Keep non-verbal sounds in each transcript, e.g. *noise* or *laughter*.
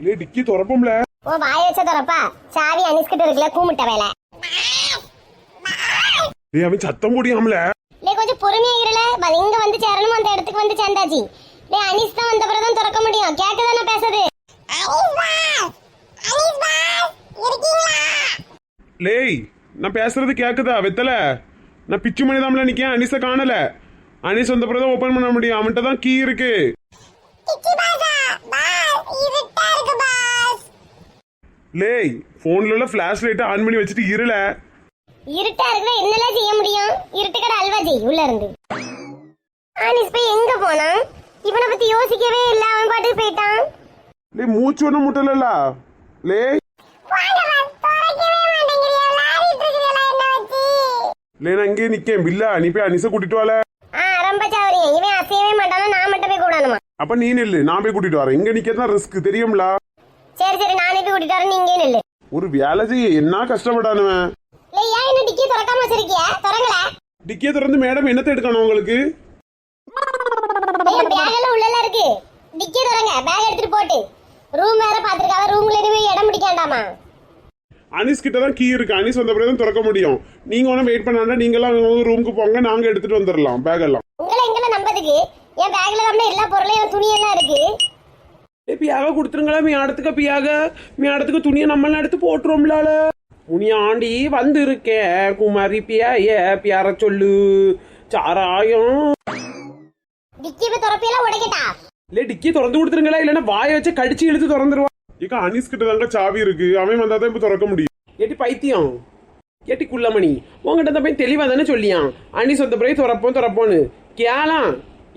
இல்ல டிக்கி துறப்போம்ல. உன் வாய வச்ச தரப்பா சாவி அனிஸ்கிட்ட இருக்குல்ல கூமுட்ட வேலை டேய் அவன் சத்தம் முடியாமல இல்லை கொஞ்சம் பொறுமையா இருல இங்க வந்து சேரணும் அந்த இடத்துக்கு வந்து சேர்ந்தாச்சு டேய் அனிஸ் தான் வந்த பிறகு தான் திறக்க முடியும். கேட்கதானே பேசுது லேய் நான் பேசுறது கேக்குதா? வெத்தல? நான் பிச்சு மணி தான்ல நிக்கேன் அனிஸ காணல. அனிஸ் வந்த பிறகு ஓபன் பண்ண முடியும். அவன்கிட்ட தான் கீ இருக்கு. லேய் போன்ல உள்ள ஃபிளாஷ் லைட் ஆன் பண்ணி வச்சுட்டு இருல இருட்டா இருக்குன்னா என்னெல்லாம் செய்ய முடியும்? இருட்டு கடை அல்வா செய் உள்ள இருந்து. அனிஸ் போய் எங்க போனான்? இவனை பத்தி யோசிக்கவே இல்ல அவன் பாட்டுக்கு போயிட்டான். லேய் மூச்சு ஒண்ணு முட்டலல லேய். லே நான் இங்கே நிக்கேன். பில்லா நீ போய் அனிஸ கூட்டிட்டு வால. ஆ ரொம்ப சாவரிங்க இவன் அசையவே மாட்டானா நான் மட்டும் போய் கூடணுமா அப்ப நீ நில்லு நான் போய் கூட்டிட்டு வரேன். இங்க நிக்கதான் ரிஸ்க் தெரியும்ல? சரி சரி நானே போய் கூட்டிட்டு வரேன். நீங்க நில்லு. ஒரு வேலை செய்ய என்ன கஷ்டப்பட்டானுவன் இல்லை ஏன் இன்னும் டிக்கி திறக்காம வச்சிருக்கிய? திறங்கல? டிக்கிய திறந்து மேடம் என்னத்தை எடுக்கணும் உங்களுக்கு? பேக் எல்லாம் உள்ளல இருக்கு. டிக்கி திறங்க பேக் எடுத்துட்டு போட்டு. ரூம் வேற பாத்துருக்காவ ரூம்ல போய் இடம் பிடிக்காண்டாமா? அனிஸ் கிட்ட தான் கீ இருக்கு. அனிஸ் வந்த பிறகு தான் திறக்க முடியும். நீங்க ஒன்றும் வெயிட் பண்ணாண்டா நீங்களாம் ரூமுக்கு போங்க நாங்க எடுத்துட்டு வந்துடலாம் பேக் எல்லாம். உங்களை எங்களை நம்பதுக்கு என் பேக்ல தான் எல்லா பொருளையும் துணி எல்லாம் இருக்கு. பியாக கொடுத்துருங்களா மீ இடத்துக்கு பியாக. மீ இடத்துக்கு துணியை நம்மளாம் எடுத்து போட்டுருவோம்லால முனியாண்டி வந்து இருக்கேன் குமாரி பியா ஏ பியார சொல்லு. சாராயம். இல்லை டிக்கி திறந்து கொடுத்துருங்களா இல்லைன்னா வாயை வச்சு கடிச்சு இழுத்து திறந்துருவான் இக்க அனிஸ் கிட்ட தாங்க சாவி இருக்கு. அவன் வந்தா தான் இப்ப திறக்க முடியும். ஏட்டி பைத்தியம். ஏட்டி குள்ளமணி. உங்ககிட்ட தான் போய் தெளிவாக தானே சொல்லியான். அணி சொந்த பிறகு திறப்போம் திறப்போன்னு கேளாம்.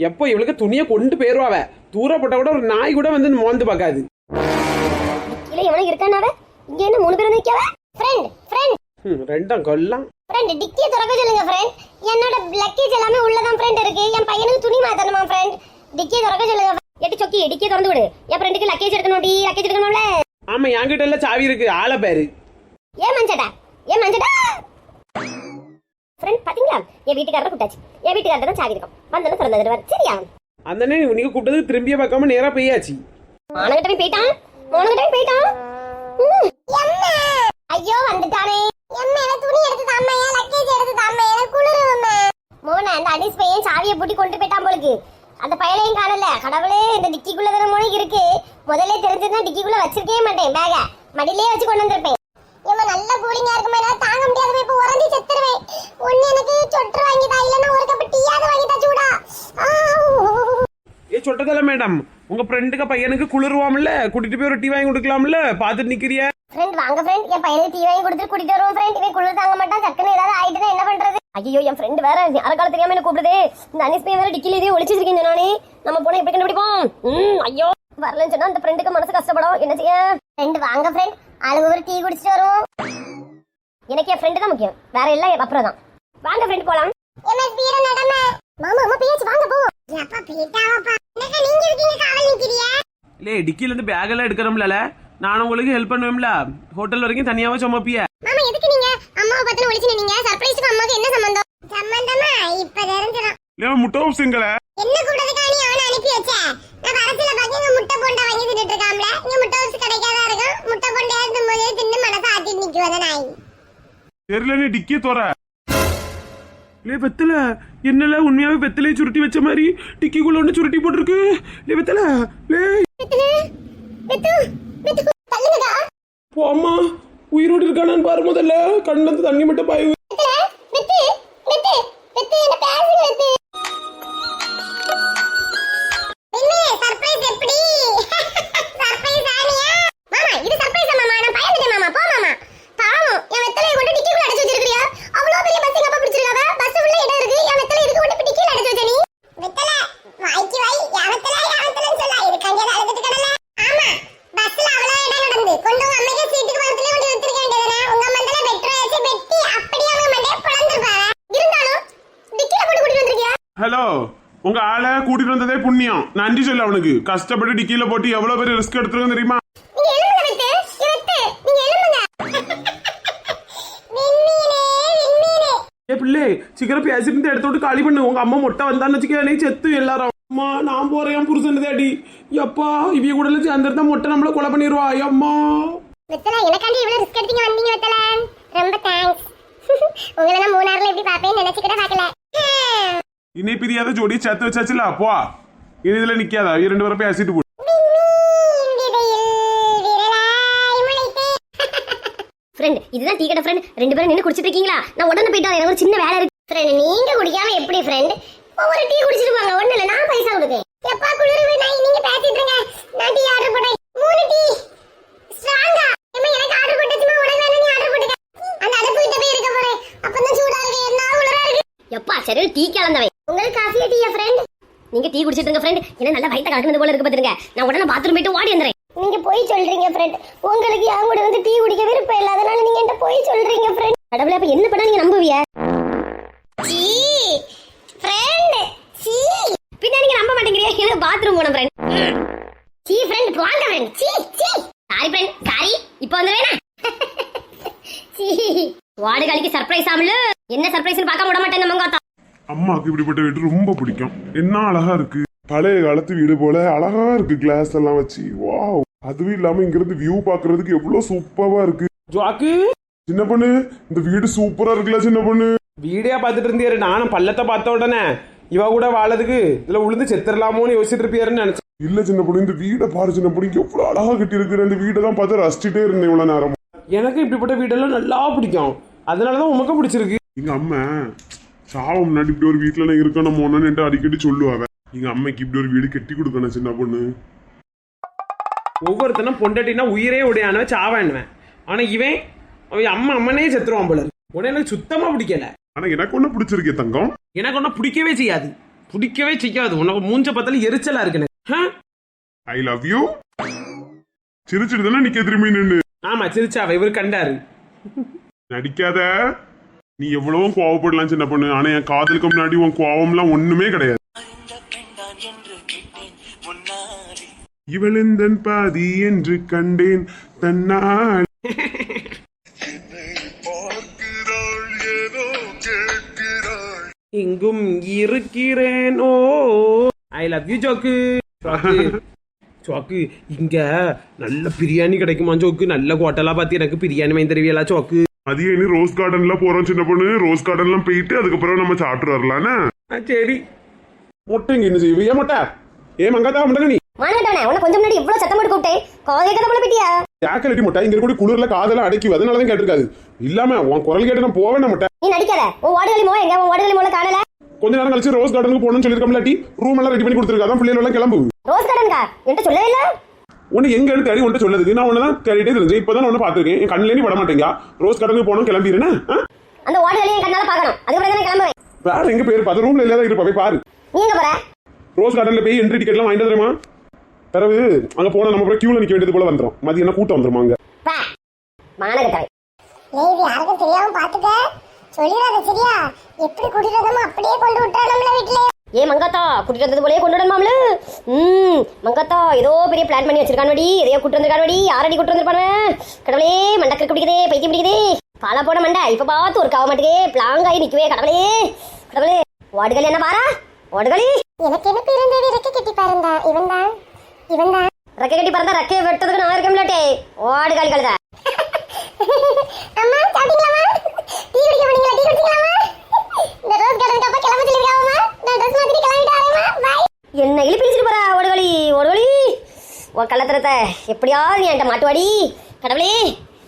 எப்போ இவளுக்கு துணியை கொண்டு போயிருவாவ தூரப்பட்ட கூட ஒரு நாய் கூட வந்து மோந்து பார்க்காது. இல்ல இவனுக்கு இருக்கானாவ? இங்க என்ன மூணு பேரும் நிக்கவ ஃப்ரெண்ட் ஃப்ரெண்ட் ம், ரெண்டும் கொல்லாம். ஃப்ரெண்ட் டிக்கியை திறக்க சொல்லுங்க ஃப்ரெண்ட் என்னோட லக்கேஜ் எல்லாமே உள்ளதான் ஃப்ரெண்ட் இருக்கு. என் பையனுக்கு துணி மாத்தணுமா ஃப்ரெண்ட் டிக்கியை திறக்க சொல்லுங்க எட்டு சொக்கி டிக்கியை திறந்து விடு. என் ஃப்ரெண்டுக்கு லக்கேஜ் எடுக்கணும் டி லக்கேஜ் எடுக்கணும்ல. ஆமா என்கிட்ட எல்லாம் சாவி இருக்கு. ஆளை பேரு. ஏன் மஞ்சடா ஏன் மஞ்சடா ஃப்ரெண்ட் பாத்தீங்களா? என் வீட்டுக்காரரை கூட்டாச்சு என் வீட்டுக்காரர் தான் சாவி இருக்கும். வந்தோன்னு திறந்து தருவார். சரியா? அந்த நீங்க கூப்பிட்டது திரும்பிய பார்க்காம நேரா போயாச்சு. மானகிட்ட போயிட்டான்? மானகிட்ட போயிட்டான்? ஐயோ வந்துட்டானே. எம்மா எனக்கு துணி எடுத்து தாம்மா. என் லக்கேஜ் எடுத்து தாம்மா. எனக்கு குளிருமே மோன அந்த அடிஸ் பையன் சாவியை பூட்டி கொண்டு போயிட்டான் போலுக்கு. அந்த பயலையும் காணல. கடவுளே இந்த டிக்கிக்குள்ள தானே மோனிக்கு இருக்கு. முதல்ல தெரிஞ்சிருந்தா டிக்கிக்குள்ள வச்சிருக்கவே மாட்டேன் பேக மடியிலே வச்சு கொண்டு வந்திருப்பேன். இவன் நல்ல கூலிங்கா இருக்குமே? நான் தாங்க முடியாத இப்போ உறஞ்சி செத்துருவேன். ஒன்னு எனக்கு சொட்டு வாங்கி இல்லைன்னா ஒரு கப்பு டீயாவது வாங்கி சூடா. ஆ, ஏ சொல்றதில்ல மேடம் உங்க ஃப்ரெண்டுக்கு பையனுக்கு குளிருவாம்ல கூட்டிட்டு போய் ஒரு டீ வாங்கி கொடுக்கலாம்ல? பாத்துட்டு நிக்கிறிய? ஃப்ரெண்ட் வாங்க ஃப்ரெண்ட் என் பையனுக்கு டீ வாங்கி கொடுத்துட்டு கூட்டிட்டு வருவோம் ஃப்ரெண்ட் இவன் குளிர் தாங்க மாட்டான் சக்குன்னு ஏதாவது ஆயிட்டுனா என்ன பண்றது? ஐயோ என் ஃப்ரெண்ட் வேற யார காலம் தெரியாம என்ன கூப்பிடுது. இந்த அனிஸ் பையன் வேற டிக்கில இதே ஒளிச்சு வச்சிருக்கேன் நானே. நம்ம போனா எப்படி கண்டுபிடிப்போம்? ம் ஐயோ. வரலன்னு சொன்னா அந்த ஃப்ரெண்டுக்கு மனசு கஷ்டப்படும். என்ன செய்ய? ஃப்ரெண்ட் வாங்க ஃப்ரெண்ட் ஆளுங்க ஒரு டீ குடிச்சிட்டு வருவோம். எனக்கு என் ஃப்ரெண்டு தான் முக்கியம். வேற எல்லாம் அப்புறம் தான். வாங்க ஃப்ரெண்ட் போலாம். எம்எஸ் வீர நடம மாமா அம்மா பேச்சு வாங்க போ. அப்பா பேட்டாவாப்பா என்னக்கா நீங்க இருக்கீங்க காவல் நிக்கிறியா இல்லே டிக்கில இருந்து பேக் எல்லாம் எடுக்கிறோம்ல நான் உங்களுக்கு ஹெல்ப் பண்ணுவேன்ல ஹோட்டல் வரைக்கும் தனியாவே சுமப்பிய. மாமா எதுக்கு நீங்க? அம்மாவை பத்தின ஒளிச்சு நீங்க சர்ப்ரைஸுக்கு அம்மாவுக்கு என்ன சம்பந்தம்? சம்பந்தமா? இப்ப தெரிஞ்சிடும் இல்லை முட்டை ஹவுஸுங்கள என்ன கூடதுக்கா நீ அவனை அனுப்பி வச்ச? நான் வரத்துல பாக்க இங்க முட்டை போண்டா வாங்கி தின்னுட்டு இருக்காம்ல. இங்க முட்டை வச்சு கிடைக்காதா இருக்கும்? முட்டை போண்டா இருக்கும் போது தின்னு மனசை ஆத்தி நிக்குவத நாய் தெரியல நீ டிக்கிய தோற. லே வெத்தல என்னல உண்மையாவே வெத்தலையை சுருட்டி வச்ச மாதிரி டிக்கிக்குள்ள ஒன்று சுருட்டி போட்டிருக்கு? லே வெத்தல லே. போம்மா உயிரோடு இருக்கானான்னு பாரு முதல்ல. கண்ணுல தண்ணி மட்டும் பாய் உங்க ஆளை கூட்டிட்டு வந்ததே புண்ணியம். நன்றி சொல்லு அவனுக்கு. கஷ்டப்பட்டு டிக்கியில போட்டு எவ்வளவு பெரிய ரிஸ்க் எடுத்துருக்கோம் தெரியுமா? ஏ பிள்ளை சீக்கிரம் பேசிட்டு எடுத்து விட்டு காலி பண்ணு. உங்க அம்மா மொட்டை வந்தான்னு வச்சுக்க செத்து எல்லாரும். அம்மா நான் போறேன் என் புருஷன் தேடி எப்பா இவிய கூட சேர்ந்துருந்தா மொட்டை நம்மள கொலை பண்ணிடுவா அம்மா. வெத்தலை எனக்காண்டி இவ்வளவு ரிஸ்க் எடுத்தீங்க வந்தீங்க வெத்தலை. ரொம்ப தேங்க்ஸ் உங்களை நான் மூணாறுல எப்படி பாப்பேன்னு நினைச்சு கூட பார்க்கல பிரியாத ஜோடி சேர்த்து வச்சாச்சுல அப்போ இது இதுல நிக்காதா இரண்டு பேரும் பேசிட்டு போ ஃப்ரெண்ட் இதுதான் டீ கடை ஃப்ரெண்ட் ரெண்டு பேரும் நின்று குடிச்சிட்டு இருக்கீங்களா நான் உடனே போயிட்டு எனக்கு ஒரு சின்ன வேலை இருக்கு ஃப்ரெண்ட் நீங்க குடிக்காம எப்படி ஃப்ரெண்ட் ஒவ்வொரு டீ குடிச்சிட்டு வாங்க ஒண்ணு இல்ல நான் பைசா கொடுக்கேன் எப்பா குளிரு நான் நீங்க பேசிட்டு இருங்க நான் டீ ஆர்டர் போட்டேன் மூணு டீ ஸ்ட்ராங்கா அம்மா எனக்கு ஆர்டர் போட்டதுமா உடனே வேணும் நீ ஆர்டர் போட்டுக்க அந்த அடுப்பு கிட்ட போய் இருக்க போறேன் அப்பதான் சூடா இருக்கு என்ன குளிரா இருக்கு எப்பா சரி டீ கலந்தவை உங்களுக்கு காஃபியா டீயா ஃப்ரெண்ட் நீங்க டீ குடிச்சிட்டு இருங்க ஃப்ரெண்ட் என்ன நல்லா வயித்த கலக்குனது போல இருக்கு பாத்துருங்க நான் உடனே பாத்ரூம் போயிட்டு ஓடி வந்துறேன். நீங்க போய் சொல்றீங்க ஃப்ரெண்ட் உங்களுக்கு என் கூட வந்து டீ குடிக்க விருப்பம் இல்ல அதனால நீங்க என்கிட்ட போய் சொல்றீங்க ஃப்ரெண்ட் கடவுளே அப்ப என்ன பண்ணா நீங்க நம்புவிய? சீ ஃப்ரெண்ட் சீ பின்ன நீங்க நம்ப மாட்டேங்கிறீங்க எனக்கு பாத்ரூம் போன ஃப்ரெண்ட் சீ ஃப்ரெண்ட் வாங்க ஃப்ரெண்ட் சீ சீ சாரி ஃப்ரெண்ட் சாரி இப்போ வந்துருவேனா சீ வாடுகளுக்கு சர்ப்ரைஸ் ஆமல என்ன சர்ப்ரைஸ்னு பார்க்க விட மாட்டேன் நம்ம காத்தா அம்மாக்கு இப்படிப்பட்ட வீடு ரொம்ப பிடிக்கும். என்ன அழகா இருக்கு. பழைய காலத்து வீடு போல அழகா இருக்கு கிளாஸ் எல்லாம் வச்சு. வாவ் அதுவும் இல்லாம இங்க இருந்து வியூ பாக்குறதுக்கு எவ்வளவு சூப்பரா இருக்கு. ஜாக்கு சின்ன பொண்ணு இந்த வீடு சூப்பரா இருக்குல்ல சின்ன பொண்ணு? வீடியோ பார்த்துட்டு இருந்தியாரு. நானும் பள்ளத்தை பார்த்த உடனே இவ கூட வாழறதுக்கு இதுல உளுந்து செத்துடலாமோன்னு யோசிச்சுட்டு இருப்பியாருன்னு நினைச்சேன். இல்ல சின்ன பொண்ணு இந்த வீடை பாரு சின்ன பொண்ணு. எவ்வளவு அழகா கட்டி இருக்கு இந்த வீடை தான் பார்த்து ரசிச்சுட்டே இருந்தேன் இவ்வளவு நேரம் எனக்கு இப்படிப்பட்ட வீடெல்லாம் நல்லா பிடிக்கும். அதனாலதான் உமக்கு பிடிச்சிருக்கு. எங்க அம்மா சாவ முன்னாடி இப்படி ஒரு வீட்டுல நான் இருக்கணும் போனேன்னு அடிக்கடி சொல்லுவாங்க எங்க அம்மைக்கு இப்படி ஒரு வீடு கட்டி கொடுக்கணும் சின்ன பொண்ணு. ஒவ்வொருத்தனும் பொண்டாட்டினா உயிரே உடையானவன் சாவானுவேன். ஆனா இவன் அவன் அம்மா அம்மனே செத்துருவான் போல. உடனே எனக்கு சுத்தமா பிடிக்கல. ஆனா எனக்கு ஒண்ணு பிடிச்சிருக்கே தங்கம். எனக்கு ஒன்றும் பிடிக்கவே செய்யாது. பிடிக்கவே செய்யாது. உனக்கு மூஞ்ச பார்த்தாலும் எரிச்சலா இருக்கு எனக்கு? ஐ லவ் யூ சிரிச்சிட்டு தானே நிக்க திரும்பி நின்னு. ஆமா சிரிச்சாவ இவர் கண்டாரு. நடிக்காத. நீ எவ்வளவோ கோவப்படலாம் சின்ன பொண்ணு. ஆனா என் காதலுக்கு முன்னாடி உன் கோவம்லாம் ஒண்ணுமே கிடையாது. இவளெந்தன் பாதி என்று கண்டேன். தன்னால் இங்கும் இருக்கிறேன்? Oh I love you joke சோக்கு இங்க நல்ல பிரியாணி கிடைக்குமா ஜோக்கு நல்ல ஹோட்டலா பார்த்து எனக்கு பிரியாணி வாங்கி தருவியலா சோக்கு மதியம் இனி ரோஸ் கார்டன்ல போறோம் சின்ன பொண்ணு. ரோஸ் கார்டன்லாம் போயிட்டு அதுக்கப்புறம் நம்ம சாப்பிட்டு வரலாம்னா. ஆ, சரி. மொட்டைங்க என்ன செய்வ ஏன் மொட்டை? ஏ மங்காத்தா மண்டக நீ மானகட்டவனே உனக்கு கொஞ்சம் முன்னாடி இவ்வளவு சத்தம் போட்டு கூப்பிட்டேன். கால் கேட்காத போல போயிட்டியா ஜாக்கலட்டி மொட்டை? இங்க கூட குளிர்ல காதெல்லாம் அடக்கி அதனால தான் கேட்டிருக்காது இல்லாம உன் குரல் கேட்டு நான் போவேன் மொட்டை. நீ நடிக்காத. உன் வாடுகளி மோ எங்க? உன் வாடுகளி மோல காணல? கொஞ்ச நேரம் கழிச்சு ரோஸ் கார்டனுக்கு போகணும்னு சொல்லியிருக்கோம்ல டி. ரூம் எல்லாம் ரெடி பண்ணி கொடுத்துருக்கா அதான் பிள்ளைகள் எல்லாம் கிளம்பு ரோஸ் கார்டன்கா என்கிட்ட சொல்லவே இல்ல. உன்னை எங்க எடுத்து தேடி உன்ட்ட சொல்லுது நான் உன்னை தான் தேடிட்டே தெரிஞ்சு இப்பதான் ஒன்று பார்த்துருக்கேன். என் கண்ணிலே நீ பட மாட்டேங்க ரோஸ் கார்டனுக்கு போகணும் கிளம்பிடுனே அந்த வாடுகளி என் கண்ணால பார்க்கணும். அதுக்கப்புறம் தானே கிளம்புவேன் வேற எங்க பேர் பார்த்து ரூம்ல இல்லாத இருப்பா போய் பாரு. நீ எங்க போற? ரோஸ் கார்டன்ல போய் என்ட்ரி டிக்கெட்லாம் வாங்கிட்டு வந்துருமா பிறகு அங்க போனா நம்ம போய் கியூல நிக்க வேண்டியது போல வந்துரும். மதியம் கூட்டம் வந்துருமா அங்க? பா மானகட்டவன் ஏய் இது யாருக்கும் தெரியாம பாத்துக்க சொல்லிடாத சரியா. எப்படி குடிக்கிறதமோ அப்படியே கொண்டு விட்டா நம்மள வீட்ல ஏ மங்காத்தா கூட்டிட்டு வந்தது போலயே கொண்டு வரணுமாம்ல ம் மங்காத்தா ஏதோ பெரிய பிளான் பண்ணி வச்சிருக்கானோடி எதையோ கூட்டு வந்திருக்கானோடி யாரடி கூட்டு வந்திருப்பானே கடவுளே மண்டக்கு பிடிக்குதே பைத்தியம் பிடிக்குதே. பாலா போன மண்டை இப்ப பார்த்து ஒரு காவ மாட்டேதே பிளாங்காய் நிக்கவே கடவுளே. கடவுளே வாடுகள் என்ன பாரா? வாடுகளி எனக்கு என்ன பிறந்தது ரெக்க கட்டி பாருந்தா இவன் தான் இவன் தான் ரெக்க கட்டி பறந்தா ரெக்கையை வெட்டதுக்கு நான் இருக்கம்லாட்டே வாடுகாலி கழுத. *laughs* அம்மா சாப்பிட்டீங்களாமா டீ குடிக்க போனீங்களா? டீ குடிச்சீங்களாமா இந்த ரோஸ் கார்டன் கப்ப கிளம்ப சொல்லிருக்காமா நான் ட்ரெஸ் மாத்திட்டு கிளம்பிட்டாரேமா பாய் என்ன இழி பிடிச்சிட்டு போறா ஓடுகளி ஓடுகளி உன் கள்ளத்தரத்தை எப்படியாவது என்கிட்ட மாட்டுவாடி. கடவுளே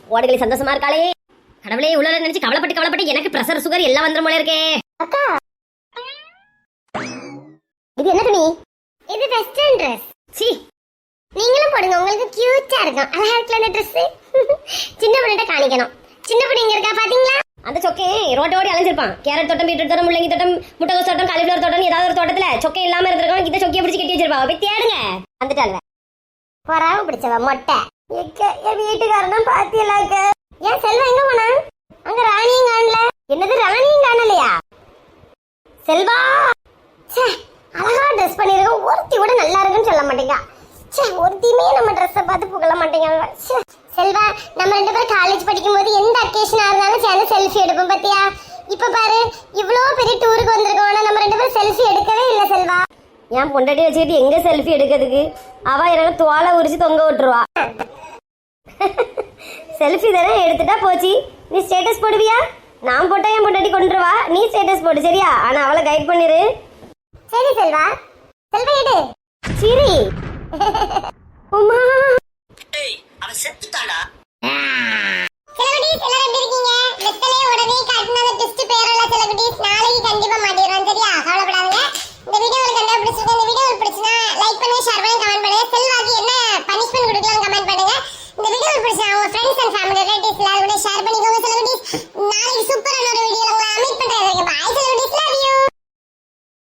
ஓடுகளி சந்தோஷமா இருக்காளே. கடவுளே உள்ள நினைச்சு கவலைப்பட்டு கவலைப்பட்டு எனக்கு பிரஷர் சுகர் எல்லாம் வந்துடும் போல இருக்கே. அக்கா. இது என்ன துணி? இது வெஸ்டர்ன் ட்ரெஸ் சி. நீங்களும் போடுங்க உங்களுக்கு கியூட்டா இருக்கும். அழகா இருக்குல்ல அந்த ட்ரெஸ் *laughs* சின்ன பொண்ணுகிட்ட காணிக்கணும். சின்ன பொண்ணு இங்க இருக்கா பாத்தீங்களா அந்த சொக்கே ரோட்ட ஓடி அலைஞ்சிருப்பான். கேரட் தோட்டம் பீட்ரூட் தோட்டம் முள்ளங்கி தோட்டம் முட்டைகோஸ் தோட்டம் காலிஃபிளவர் தோட்டம் ஏதாவது ஒரு தோட்டத்துல சொக்கை இல்லாம இருந்திருக்கோம். இந்த சொக்கையை பிடிச்சி கட்டி வச்சிருப்பா. போய் தேடுங்க. வந்துட்டாளுவ வராம பிடிச்சவ மொட்டை. என் வீட்டுக்காரனும் பாத்தியலாக்க. ஏன் செல்வம் எங்க போனா? அங்க ராணியும் காணல. என்னது ராணியும் காணலையா? செல்வா! ச்சே அழகா ட்ரெஸ் பண்ணிருக்க ஒருத்தி கூட நல்லா இருக்குன்னு சொல்ல மாட்டேங்க. ச்சே ஒருத்தியுமே நம்ம ட்ரெஸ்ஸை பார்த்து புகழ மாட்டேங்க ச்சே. செல்வா நம்ம ரெண்டு பேரும் காலேஜ் படிக்கும்போது எந்த அக்கேஷனா இருந்தாலும் சேர்ந்து செல்ஃபி எடுப்போம் பாத்தியா? இப்ப பாரு இவ்வளோ பெரிய டூருக்கு வந்திருக்கோம் ஆனா நம்ம ரெண்டு பேரும் செல்ஃபி எடுக்கவே இல்லை செல்வா. என் பொண்டாட்டி வச்சுக்கிட்டு எங்க செல்ஃபி எடுக்கிறதுக்கு? அவ எனக்கு தோலை உரிச்சு தொங்க விட்டுருவா. *laughs* செல்ஃபி தானே எடுத்துட்டா போச்சு. நீ ஸ்டேட்டஸ் போடுவியா? நான் போட்டா என் பொண்டாட்டி கொண்டுருவா நீ ஸ்டேட்டஸ் போடு சரியா? ஆனா அவளை கைட் பண்ணிரு. சரி செல்வா. செல்வா எடு. சிரி. *laughs* உமா. செலகுட்டீஸ் எல்லாரும் எப்படி இருக்கீங்க? வெத்தலையே